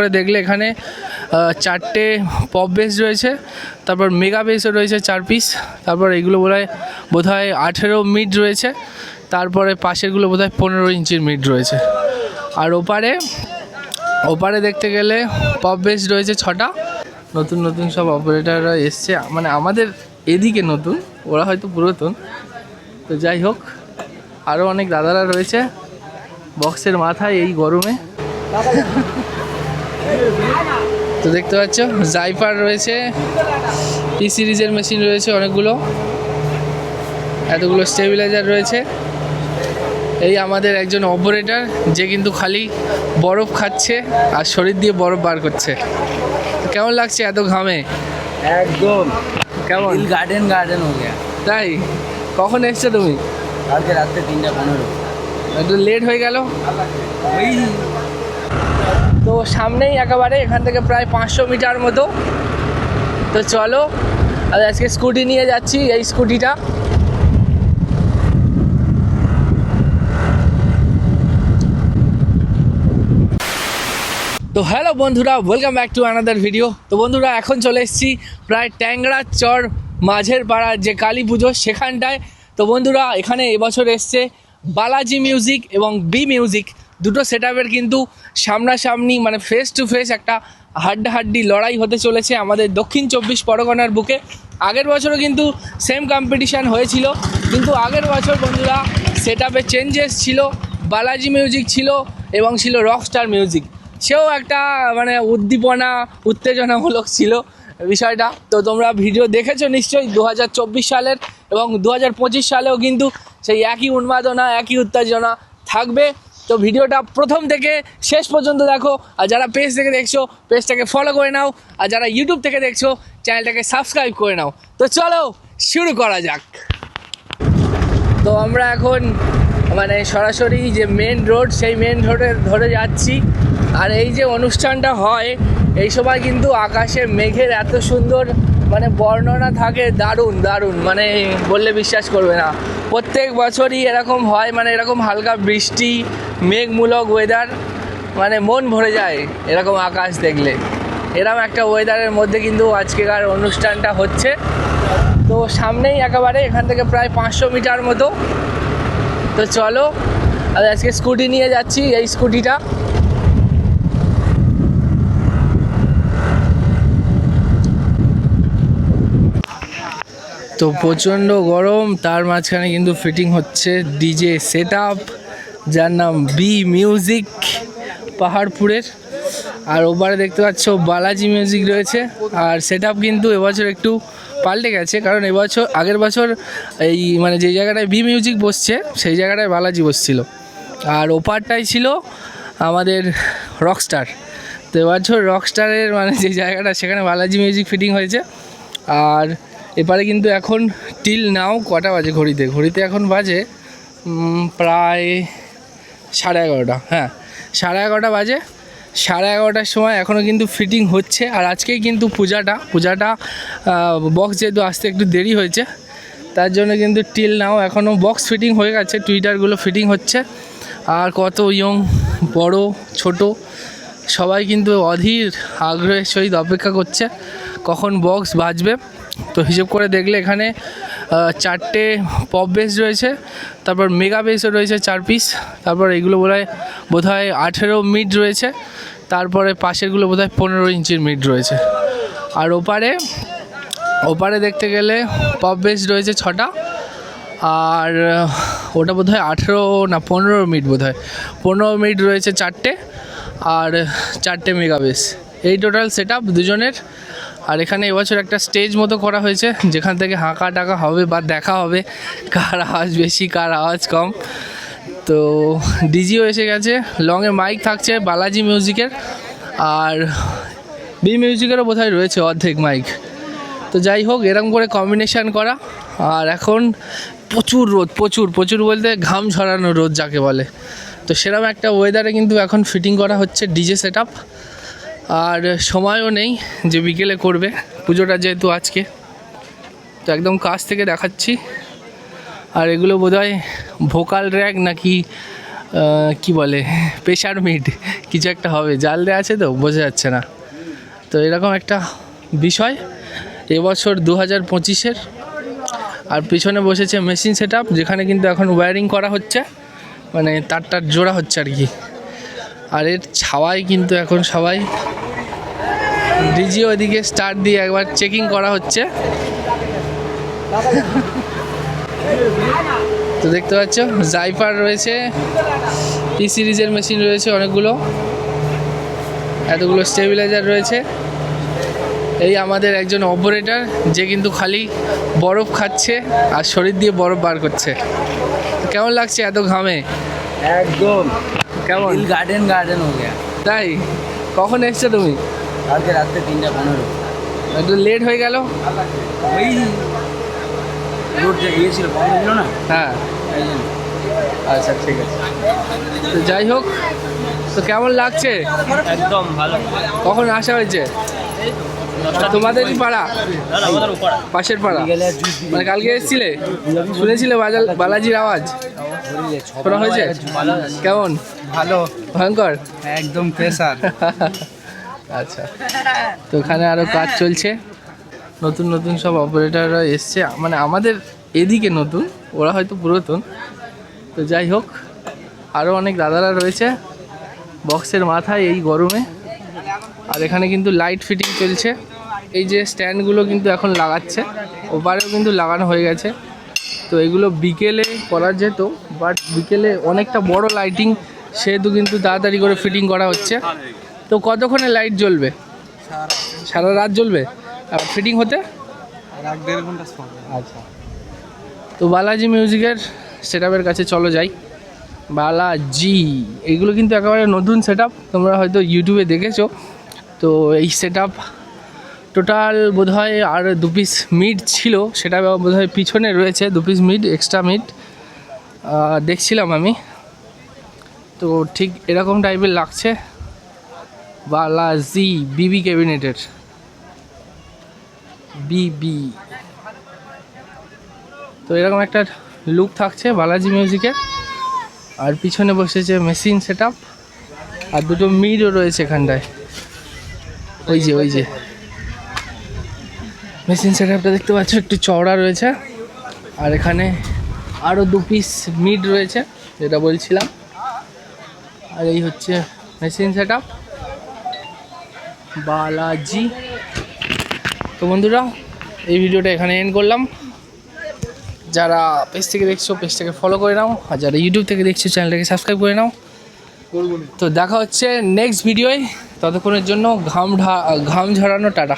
করে দেখলে এখানে চারটে পপ বেস রয়েছে, তারপর মেগা বেসও রয়েছে চার পিস তারপর এগুলো বোধ হয় বোধ হয় আঠেরো মিড রয়েছে, তারপরে পাশেরগুলো বোধ হয় পনেরো ইঞ্চির মিড রয়েছে। আর ওপারে ওপারে দেখতে গেলে পপ বেস রয়েছে ছটা, নতুন নতুন সব অপারেটাররা এসছে মানে আমাদের এদিকে নতুন, ওরা হয়তো পুরাতন, তো যাই হোক আরও অনেক দাদারা রয়েছে বক্সের মাথায় এই গরমে। তো দেখতে পাচ্ছ জাইফার রয়েছে টি সিরিজের মেশিন রয়েছে অনেকগুলো। এতগুলো স্টেবিলাইজার রয়েছে। এই আমাদের একজন অপারেটার যে কিন্তু খালি বরফ খাচ্ছে আর শরীর দিয়ে বরফ বার করছে। কেমন লাগছে এত ঘামে? একদম। কেমন? গার্ডেন গার্ডেন হয়ে গেছে। তাই? কখন এসছো তুমি? কালকে রাত্রে তিনটা পনেরো। একটু লেট হয়ে গেল। তো সামনেই একেবারে এখান থেকে প্রায় পাঁচশো মিটার মতো। তো চলো আর আজকে স্কুটি নিয়ে যাচ্ছি এই স্কুটিটা। তো হ্যালো বন্ধুরা welcome back to another video তো বন্ধুরা, এখন চলে এসেছি প্রায় ট্যাংরা চর মাঝের পাড়ার যে কালী পুজো সেখানটায়। তো বন্ধুরা, এখানে এবছর এসছে বালাজি মিউজিক এবং বি মিউজিক দুটো সেট কিন্তু সামনাসামনি মানে ফেস টু ফেস একটা হাড্ডাহাড্ডি লড়াই হতে চলেছে আমাদের দক্ষিণ চব্বিশ পরগনার বুকে। আগের বছরও কিন্তু সেম কম্পিটিশান হয়েছিল, কিন্তু আগের বছর বন্ধুরা সেট চেঞ্জেস ছিল, বালাজি মিউজিক ছিল এবং ছিল রকস্টার মিউজিক সেও একটা মানে উদ্দীপনা, উত্তেজনামূলক ছিল বিষয়টা। তো তোমরা ভিডিও দেখেছ নিশ্চয়ই দু হাজার চব্বিশ সালের এবং দু হাজার পঁচিশ সালেও কিন্তু সেই একই উন্মাদনা, একই উত্তেজনা থাকবে। তো ভিডিওটা প্রথম থেকে শেষ পর্যন্ত দেখো। আর যারা পেজ থেকে দেখছ পেজটাকে ফলো করে নাও। আর যারা ইউটিউব থেকে দেখছ চ্যানেলটাকে সাবস্ক্রাইব করে নাও। তো চলো শুরু করা যাক। তো আমরা এখন মানে সরাসরি যে মেন রোড সেই মেন রোডে ধরে যাচ্ছি। আর এই যে অনুষ্ঠানটা হয়, এই সময় কিন্তু আকাশে মেঘের এত সুন্দর মানে বর্ণনা থাকে দারুণ দারুণ। মানে বললে বিশ্বাস করবে না। প্রত্যেক বছরই এরকম হয় মানে এরকম হালকা বৃষ্টি, মেঘমূলক ওয়েদার মানে মন ভরে যায় এরকম আকাশ দেখলে। এরকম একটা ওয়েদারের মধ্যে কিন্তু আজকেকার অনুষ্ঠানটা হচ্ছে। তো সামনেই একেবারে এখান থেকে প্রায় পাঁচশো মিটার মতো। তো চলো আজকে স্কুটি নিয়ে যাচ্ছি এই স্কুটিটা। তো প্রচণ্ড গরম, তার মাঝখানে কিন্তু ফিটিং হচ্ছে ডিজে সেট যার নাম বি মিউজিক পাহাড়পুরের। আর ওপারে দেখতে পাচ্ছ বালাজি মিউজিক রয়েছে। আর সেট কিন্তু এবছর একটু পাল্টে গেছে, কারণ এবছর, আগের বছর এই মানে যে জায়গাটায় বি মিউজিক বসছে, সেই জায়গাটায় বালাজি বসছিল। আর ওপারটাই ছিল আমাদের রকস্টার তো এবছর রকস্টারের মানে যে জায়গাটা, সেখানে বালাজি মিউজিক ফিটিং হয়েছে। আর এপারে কিন্তু এখন টিল নাও কটা বাজে ঘড়িতে? ঘড়িতে এখন বাজে প্রায় সাড়ে এগারোটা। হ্যাঁ সাড়ে এগারোটা বাজে। সাড়ে এগারোটার সময় এখনও কিন্তু ফিটিং হচ্ছে। আর আজকেই কিন্তু পূজাটা। পূজাটা বক্স যেহেতু আসতে একটু দেরি হয়েছে, তার জন্য কিন্তু টিল নাও এখনও বক্স ফিটিং হয়ে গেছে। টুইটারগুলো ফিটিং হচ্ছে। আর কত ইয়ং, বড়, ছোট, সবাই কিন্তু অধীর আগ্রহের সহিত অপেক্ষা করছে কখন বক্স বাজবে। তো হিসেব করে দেখলে এখানে চারটে পপ বেস রয়েছে, তারপর মেগা বেসও রয়েছে চার পিস তারপর এগুলো বোধ হয় বোধ হয় আঠেরো মিড রয়েছে, তারপরে পাশেরগুলো বোধ হয় পনেরো ইঞ্চির মিড রয়েছে। আর ওপারে ওপারে দেখতে গেলে পপ বেস রয়েছে ছটা, আর ওটা বোধ হয় আঠেরো না পনেরো মিনিট বোধ হয় পনেরো মিনিট রয়েছে চারটে, আর, চারটে মেগাবেস এই টোটাল সেট আপ দুজনের। আর এখানে এবছর একটা স্টেজ মতো করা হয়েছে, যেখান থেকে হাঁকা টাকা হবে বা দেখা হবে, কার আওয়াজ বেশি, কার আওয়াজ কম। তো ডিজিও এসে গেছে লংয়ে মাইক থাকছে বালাজি মিউজিকের আর বি মিউজিকেরও বোধহয় রয়েছে অর্ধেক মাইক তো যাই হোক, এরকম করে কম্বিনেশান করা। আর এখন প্রচুর রোদ, প্রচুর প্রচুর বলতে ঘাম ঝরানো রোদ যাকে বলে। তো সেরকম একটা ওয়েদারে কিন্তু এখন ফিটিং করা হচ্ছে ডিজে সেট আর সময়ও নেই যে বিকেলে করবে। পুজোটা যেহেতু আজকে, তো একদম কাছ থেকে দেখাচ্ছি। আর এগুলো বোধহয় ভোকাল র্যাক নাকি কি বলে প্রেশার মিড কিছু একটা হবে। জাল দেওয়া আছে তো, বোঝা যাচ্ছে না। তো এরকম একটা বিষয়। এবছর দু হাজার পঁচিশের, আর পিছনে বসেছে মেশিন সেট যেখানে কিন্তু এখন ওয়্যারিং করা হচ্ছে। মানে তার তার জোড়া হচ্ছে আর কি। আর এর ছাওয়াই কিন্তু এখন সবাই ডিজি ওদিকে স্টার্ট দিয়ে একবার চেকিং করা হচ্ছে। তো দেখতে পাচ্ছ জাইপার রয়েছে টি সিরিজের মেশিন রয়েছে অনেকগুলো। এতগুলো স্টেবিলাইজার রয়েছে। এই আমাদের একজন অপারেটর যে কিন্তু খালি বরফ খাচ্ছে আর শরীর দিয়ে বরফ বার করছে। কেমন লাগছে এত ঘামে? একদম। কেমন? গার্ডেন গার্ডেন হো গয়া তাই? কখন এসছো তুমি? কালকে রাত্রে তিনটা পনেরো। একটু লেট হয়ে গেল। ওই রোড যে গিয়েছিল বন্ধ ছিল না? হ্যাঁ। এই জন্য। আচ্ছা ঠিক আছে। তো যাই হোক তো কেমন লাগছে? একদম ভালো। কখন আসা হয়েছে? তোমাদেরই পাড়া। পাশের পাড়া? মানে কালকে এসেছিলে? শুনেছিলে বাজাল বালাজির আওয়াজ? শোনা হয়েছে? কেমন? ভালো। ভয়ঙ্কর? একদম প্রেসার আচ্ছা। তো ওখানে আরও কাজ চলছে। নতুন নতুন সব অপারেটররা এসছে। মানে আমাদের এদিকে নতুন, ওরা হয়তো পুরাতন। তো যাই হোক আরও অনেক দাদারা রয়েছে। বক্সের মাথায় এই গরমে। আর এখানে কিন্তু লাইট ফিটিং চলছে। এই যে স্ট্যান্ডগুলো কিন্তু এখন লাগাচ্ছে। ওপারেও কিন্তু লাগানো হয়ে গেছে। তো এগুলো বিকেলে করা যেত বাট বিকেলে অনেকটা বড় লাইটিং সেহেতু কিন্তু তাড়াতাড়ি করে ফিটিং করা হচ্ছে। তো কতক্ষণে লাইট জ্বলবে? সারা রাত জ্বলবে? আর ফিটিং হতে? আচ্ছা। তো বালাজি মিউজিকের সেটআপের কাছে চলো যাই। বালাজি এগুলো কিন্তু একেবারে নতুন সেটআপ তোমরা হয়তো ইউটিউবে দেখেছ। তো এই সেটআপ টোটাল বোধহয় আর দু পিস মিট ছিল। সেটা বোধহয় পিছনে রয়েছে দু পিস মিট এক্সট্রা মিট দেখছিলাম আমি। তো ঠিক এরকম টাইপের লাগছে। বালাজি, বিবি ক্যাবিনেটের। বিবি। তো এরকম একটা লুক থাকছে বালাজি মিউজিকের। আর পিছনে বসেছে মেশিন সেট আর দুটো মিডও রয়েছে এখানটায়। ওই যে ওই যে। মেশিন সেট দেখতে পাচ্ছ, একটু চওড়া রয়েছে। আর এখানে আরও দু পিস মিড রয়েছে, যেটা বলছিলাম। আর এই হচ্ছে মেশিন সেট বালাজি। তো বন্ধুরা এই ভিডিওটা এখানে এন্ড করলাম। যারা পেজ থেকে দেখছ পেজটাকে ফলো করে নাও। আর যারা ইউটিউব থেকে দেখছ চ্যানেলটাকে সাবস্ক্রাইব করে নাও। তো দেখা হচ্ছে নেক্সট ভিডিওয় ততক্ষণের জন্য ঘাম ঢা ঘাম ঝরানো টাটা।